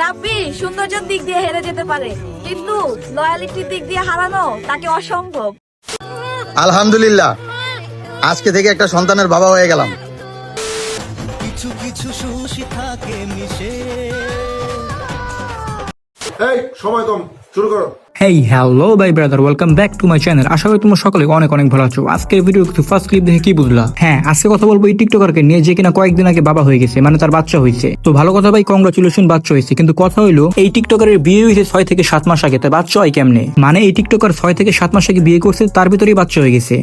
রাব্বি সৌন্দর্যের দিক দিয়ে হেরে যেতে পারে কিন্তু লয়ালিটির দিক দিয়ে হারানো তাকে অসম্ভব। আলহামদুলিল্লাহ। আজকে থেকে একটা সন্তানের বাবা হয়ে গেলাম। কিছু কিছু সুশি থাকে মিশে। এই সময় কম শুরু করো। Hey hello bye brother welcome back to my channel আশা করি তোমার সকলে অনেক অনেক ভালো আছো। আজকের ভিডিও কিছু ফার্স্ট ক্লিপ দেখে কি বুঝলা? হ্যাঁ আজকে কথা বলব এই টিকটকারকে নিয়ে যে কিনা কয়েকদিন আগে বাবা হয়ে গেছে মানে তার বাচ্চা হয়েছে। তো ভালো কথা ভাই কংগ্রাচুলেশন বাচ্চা হয়েছে। কিন্তু কথা হইল, এই টিকটকারের বিয়ে হয়েছে ছয় থেকে সাত মাস আগে তার বাচ্চা হয় কেমনে? মানে এই টিকটকার ছয় থেকে সাত মাস আগে বিয়ে করছে, তার ভিতরেই বাচ্চা হয়ে গেছে।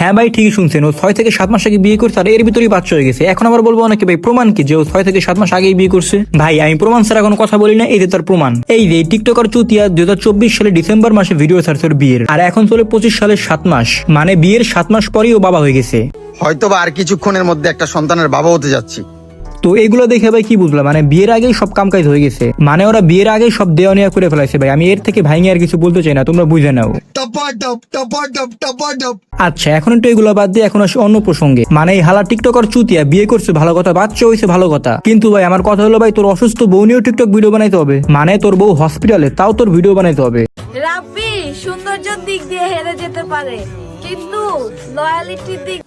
হ্যাঁ ভাই, ঠিকই শুনছেন। ও ছয় থেকে সাত মাস আগে বিয়ে করছে আর এর ভিতরেই বাচ্চা হয়ে গেছে। এখন আবার বলব অনেকে ভাই, প্রমাণ কি যে ও ছয় থেকে সাত মাস আগেই বিয়ে করছে? ভাই, আমি প্রমাণ ছাড়া কোনো কথা বলি না, এই যে তার প্রমাণ। এই যে টিকটকার চুতিয়া দুই হাজার চব্বিশ সালে ডিসেম্বর মাসে ভিডিও ছাড়ছে বিয়ের। আর এখন চলে পঁচিশ সালের সাত মাস। মানে বিয়ের সাত মাস পরেই ও বাবা হয়ে গেছে। হয়তো বা আর কিছুক্ষণের মধ্যে একটা সন্তানের বাবা হতে যাচ্ছি। তো এগুলো দেখে ভাই কি বুঝলাম? মানে বিয়ের আগেই সব কাম কাজ হয়ে গেছে। মানে ওরা বিয়ের আগেই সব দেওয়া নেওয়া করে ফেলাইছে ভাই। আমি এর থেকে ভাইঙে আর কিছু বলতে চাই না তোমরা বুঝে নাও। আচ্ছা এখন একটু এগুলো বাদ দিয়ে এখন আসি অন্য প্রসঙ্গে। মানে এই হালা টিকটক টিকটকার চুতিয়া বিয়ে করছে ভালো কথা বাচ্চা হয়েছে ভালো কথা। কিন্তু ভাই আমার কথা হলো ভাই তোর অসুস্থ বউ নিয়েও টিকটক ভিডিও বানাইতে হবে। মানে তোর বউ হসপিটালে তাও তোর ভিডিও বানাইতে হবে। রাব্বি সৌন্দর্যের দিক দিয়ে হেরে যেতে পারে। কিন্তু লয়ালিটির দিক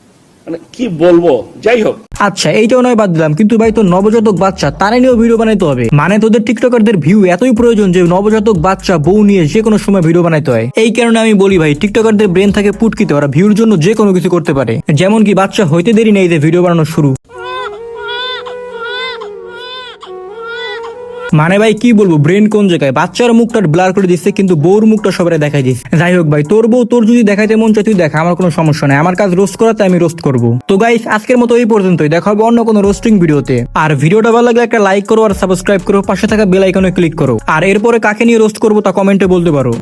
মানে কি বলব? যাই হোক। আচ্ছা এইটাও নয়, বাদ দিলাম। কিন্তু ভাই তো নবজাতক বাচ্চা, তারা নিয়েও ভিডিও বানাইতে হবে। মানে তোদের টিকটকারদের ভিউ এতই প্রয়োজন যে নবজাতক বাচ্চা, বউ নিয়ে যে কোনো সময় ভিডিও বানাইতে হয়। এই কারণে আমি বলি ভাই টিকটকারদের ব্রেন থাকে পুটকিতে, ওরা ভিউর জন্য যে কোনো কিছু করতে পারে। যেমন কি বাচ্চা হইতে দেরি নেই যে ভিডিও বানানো শুরু। মানে ভাই, কি বলব ব্রেন কোন জায়গায়? বাচ্চার মুখটা ব্লার করে দিচ্ছে কিন্তু বউর মুখটা সবাই দেখাই দিচ্ছে যাই হোক ভাই, তোর বউ তোর যদি দেখাইতে মন চাই তুই দেখা, আমার কোনো সমস্যা নাই। আমার কাজ রোস্ট করাতে আমি রোস্ট করব। তো গাইস আজকের মতো এই পর্যন্তই। দেখা হবে অন্য কোনো রোস্টিং ভিডিওতে। আর ভিডিওটা ভালো লাগলে একটা লাইক করো আর সাবস্ক্রাইব করো। পাশে থাকা বেল আইকনে ক্লিক করো। আর এরপরে কাকে নিয়ে রোস্ট করব তা কমেন্টে বলতে পারো।